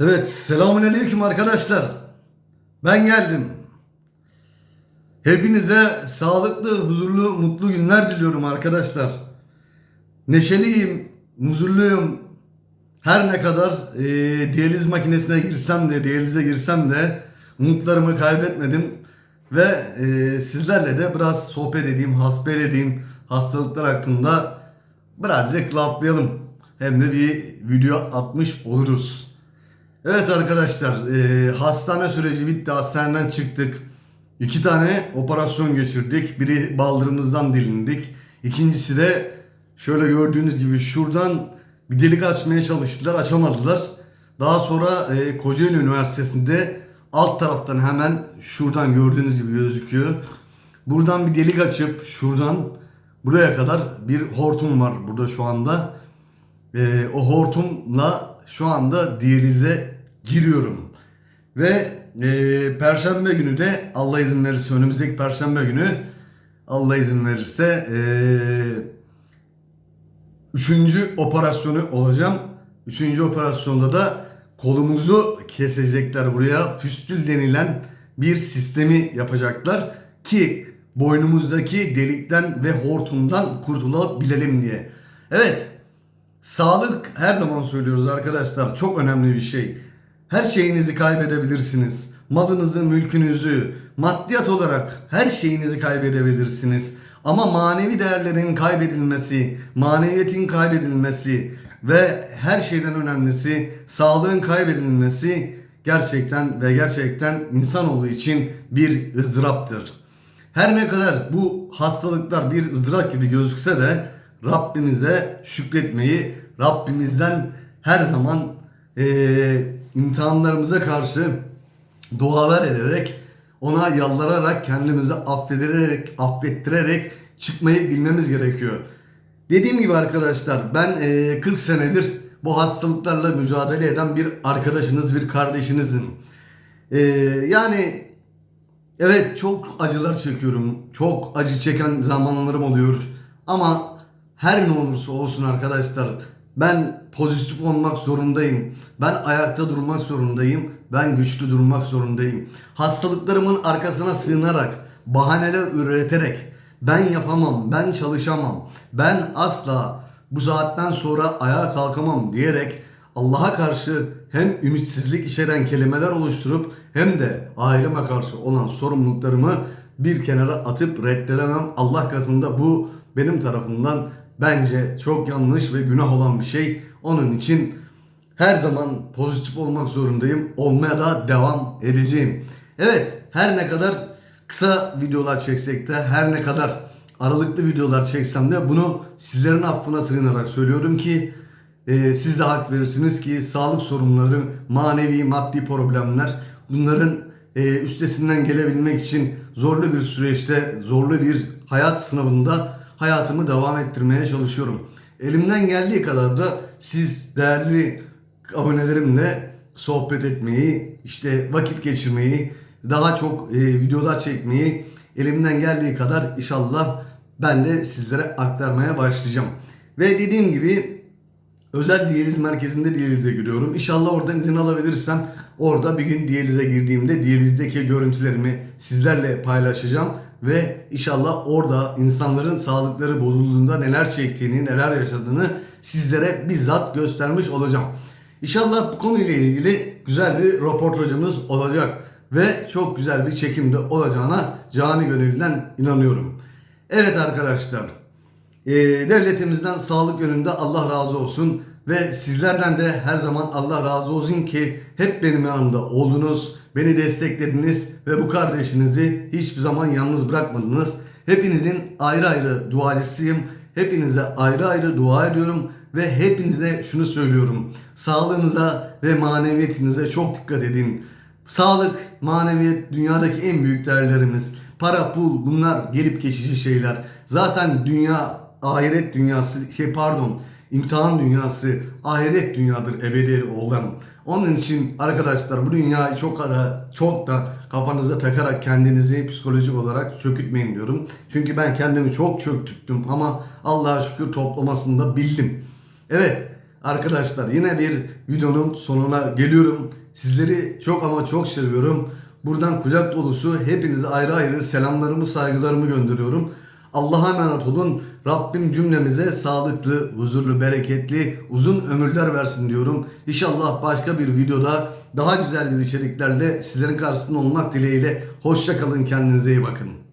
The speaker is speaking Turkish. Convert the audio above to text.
Evet, selamünaleyküm arkadaşlar. Ben geldim. Hepinize sağlıklı, huzurlu, mutlu günler diliyorum arkadaşlar. Neşeliyim, huzurluyum. Her ne kadar e, diyaliz makinesine girsem de, diyalize girsem de umutlarımı kaybetmedim. Ve e, sizlerle de biraz sohbet edeyim, hasbel edeyim hastalıklar hakkında birazcık laflayalım. Hem de bir video atmış oluruz. Evet arkadaşlar e, hastane süreci bitti. Hastaneden çıktık. İki tane operasyon geçirdik. Biri baldırımızdan dilindik. İkincisi de şöyle gördüğünüz gibi şuradan bir delik açmaya çalıştılar. Açamadılar. Daha sonra e, Kocaeli Üniversitesi'nde alt taraftan hemen şuradan gördüğünüz gibi gözüküyor. Buradan bir delik açıp şuradan buraya kadar bir hortum var burada şu anda. Ee, o hortumla şu anda diyalize giriyorum. Ve e, perşembe günü de Allah izin verirse önümüzdeki perşembe günü Allah izin verirse e, üçüncü operasyonu olacağım. Üçüncü operasyonda da kolumuzu kesecekler buraya. Füstül denilen bir sistemi yapacaklar ki boynumuzdaki delikten ve hortumdan kurtulabilelim diye. Evet, Sağlık her zaman söylüyoruz arkadaşlar çok önemli bir şey. Her şeyinizi kaybedebilirsiniz. Malınızı, mülkünüzü, maddiyat olarak her şeyinizi kaybedebilirsiniz. Ama manevi değerlerin kaybedilmesi, maneviyetin kaybedilmesi ve her şeyden önemlisi sağlığın kaybedilmesi gerçekten ve gerçekten insanoğlu için bir ızdıraptır. Her ne kadar bu hastalıklar bir ızdırap gibi gözükse de Rabbimize şükretmeyi, Rabbimizden her zaman eee imtihanlarımıza karşı dualar ederek, ona yalvararak, kendimizi affederek, affettirerek çıkmayı bilmemiz gerekiyor. Dediğim gibi arkadaşlar ben eee, 40 senedir bu hastalıklarla mücadele eden bir arkadaşınız, bir kardeşinizim. Eee, yani Evet çok acılar çekiyorum. Çok acı çeken zamanlarım oluyor. Ama her ne olursa olsun arkadaşlar ben pozitif olmak zorundayım. Ben ayakta durmak zorundayım. Ben güçlü durmak zorundayım. Hastalıklarımın arkasına sığınarak, bahaneler üreterek ben yapamam, ben çalışamam, ben asla bu saatten sonra ayağa kalkamam diyerek Allah'a karşı hem ümitsizlik içeren kelimeler oluşturup hem de aileme karşı olan sorumluluklarımı bir kenara atıp reddedemem. Allah katında bu benim tarafımdan bence çok yanlış ve günah olan bir şey. Onun için her zaman pozitif olmak zorundayım. Olmaya da devam edeceğim. Evet her ne kadar kısa videolar çeksek de her ne kadar aralıklı videolar çeksem de bunu sizlerin affına sığınarak söylüyorum ki e, siz de hak verirsiniz ki sağlık sorunları, manevi, maddi problemler bunların e, üstesinden gelebilmek için zorlu bir süreçte, zorlu bir hayat sınavında hayatımı devam ettirmeye çalışıyorum. Elimden geldiği kadar da siz değerli abonelerimle sohbet etmeyi, işte vakit geçirmeyi, daha çok e, videolar çekmeyi elimden geldiği kadar inşallah ben de sizlere aktarmaya başlayacağım. Ve dediğim gibi özel diyaliz merkezinde diyalize giriyorum. İnşallah oradan izin alabilirsem orada bir gün diyalize girdiğimde diyalizdeki görüntülerimi sizlerle paylaşacağım. Ve inşallah orada insanların sağlıkları bozulduğunda neler çektiğini, neler yaşadığını sizlere bizzat göstermiş olacağım. İnşallah bu konuyla ilgili güzel bir röportajımız olacak ve çok güzel bir çekimde olacağına cani gönülden inanıyorum. Evet arkadaşlar, devletimizden sağlık yönünde Allah razı olsun ve sizlerden de her zaman Allah razı olsun ki hep benim yanımda oldunuz, beni desteklediniz ve bu kardeşinizi hiçbir zaman yalnız bırakmadınız. Hepinizin ayrı ayrı duacısıyım. Hepinize ayrı ayrı dua ediyorum ve hepinize şunu söylüyorum. Sağlığınıza ve maneviyetinize çok dikkat edin. Sağlık, maneviyet dünyadaki en büyük değerlerimiz. Para, pul bunlar gelip geçici şeyler. Zaten dünya, ahiret dünyası, şey pardon, imtihan dünyası, ahiret dünyadır ebedi olan. Onun için arkadaşlar bu dünyayı çok ara, çok da kafanızda takarak kendinizi psikolojik olarak çökütmeyin diyorum. Çünkü ben kendimi çok çöktürttüm ama Allah'a şükür toplamasını da bildim. Evet Arkadaşlar yine bir videonun sonuna geliyorum. Sizleri çok ama çok seviyorum. Buradan kucak dolusu hepinize ayrı ayrı selamlarımı saygılarımı gönderiyorum. Allah'a emanet olun. Rabbim cümlemize sağlıklı, huzurlu, bereketli, uzun ömürler versin diyorum. İnşallah başka bir videoda daha güzel bir içeriklerle sizlerin karşısında olmak dileğiyle. Hoşça kalın kendinize iyi bakın.